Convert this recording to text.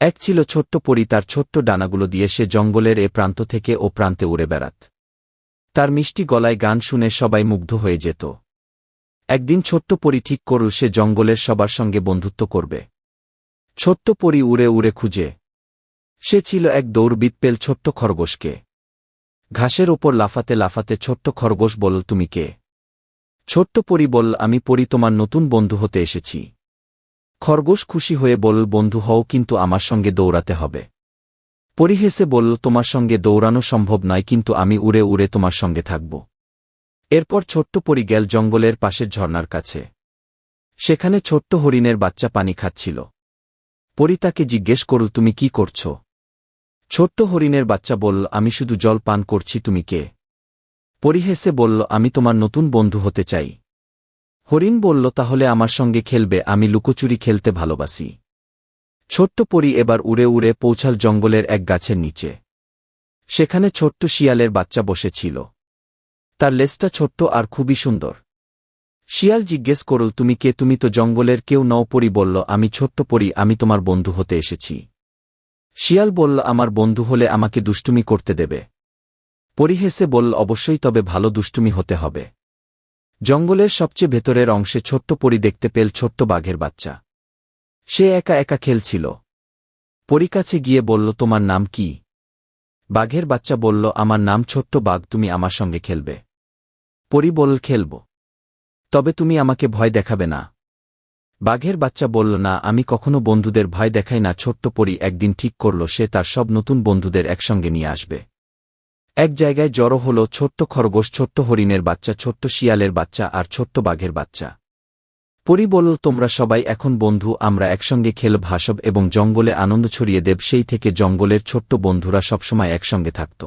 এক ছিল ছোট্ট পরি তার ছোট্ট ডানাগুলো দিয়ে সে জঙ্গলের এ প্রান্ত থেকে ও প্রান্তে উড়ে বেড়াত। তার মিষ্টি গলায় গান শুনে সবাই মুগ্ধ হয়ে যেত। একদিন ছোট্ট পরি ঠিক করল সে জঙ্গলের সবার সঙ্গে বন্ধুত্ব করবে। ছোট্ট পরি উড়ে উড়ে খুঁজে। সে ছিল এক দৌড়বিদ পেল ছোট্ট খরগোশকে। ঘাসের ওপর লাফাতে লাফাতে ছোট্ট খরগোশ বলল, তুমি কে? ছোট্ট পরি বলল, আমি পরি, তোমার নতুন বন্ধু হতে এসেছি। খরগোশ খুশি হয়ে বলল, বন্ধু হও, কিন্তু আমার সঙ্গে দৌড়াতে হবে। পরি হেসে বলল, তোমার সঙ্গে দৌড়ানো সম্ভব নয়, কিন্তু আমি উড়ে উড়ে তোমার সঙ্গে থাকব। এরপর ছোট্ট পরি গেল জঙ্গলের পাশের ঝর্ণার কাছে। সেখানে ছোট্ট হরিণের বাচ্চা পানি খাচ্ছিল। পরি তাকে জিজ্ঞেস করল, তুমি কি করছ? ছোট্ট হরিণের বাচ্চা বলল, আমি শুধু জল পান করছি, তুমি কে? পরিহেসে বলল, আমি তোমার নতুন বন্ধু হতে চাই। হরিণ বলল, তাহলে আমার সঙ্গে খেলবে, আমি লুকোচুরি খেলতে ভালোবাসি ছোট্ট পরি এবার উড়ে উড়ে পৌঁছাল জঙ্গলের এক গাছের নিচে। সেখানে ছোট্ট শিয়ালের বাচ্চা বসেছিল। তার লেজটা ছোট্ট আর খুবই সুন্দর। শিয়াল জিজ্ঞেস করল, তুমি কে? তুমি তো জঙ্গলের কেউ নও? পরি বলল, আমি ছোট্ট পরি, আমি তোমার বন্ধু হতে এসেছি শিয়াল বলল, আমার বন্ধু হলে আমাকে দুষ্টুমি করতে দেবে পরি হেসে বলল, অবশ্যই, তবে ভালো দুষ্টুমি হতে হবে। জঙ্গলের সবচেয়ে ভেতরের অংশে ছোট্ট পরি দেখতে পেল ছোট্ট বাঘের বাচ্চা। সে একা একা খেলছিল। পরি কাছে গিয়ে বলল, তোমার নাম কি? বাঘের বাচ্চা বলল, আমার নাম ছোট্ট বাঘ, তুমি আমার সঙ্গে খেলবে। পরি বলল, খেলব। তবে তুমি আমাকে ভয় দেখাবে না। বাঘের বাচ্চা বলল, না, আমি কখনো বন্ধুদের ভয় দেখাই না। ছোট্ট পরি একদিন ঠিক করল, সে তার সব নতুন বন্ধুদের একসঙ্গে নিয়ে আসবে। এক জায়গায় জড়ো হল ছোট্ট খরগোশ, ছোট্ট হরিণের বাচ্চা, ছোট্ট শিয়ালের বাচ্চা আর ছোট্ট বাঘের বাচ্চা। পরি বলল, তোমরা সবাই এখন বন্ধু, আমরা একসঙ্গে খেল ভাসব এবং জঙ্গলে আনন্দ ছড়িয়ে দেব। সেই থেকে জঙ্গলের ছোট্ট বন্ধুরা সবসময় একসঙ্গে থাকত।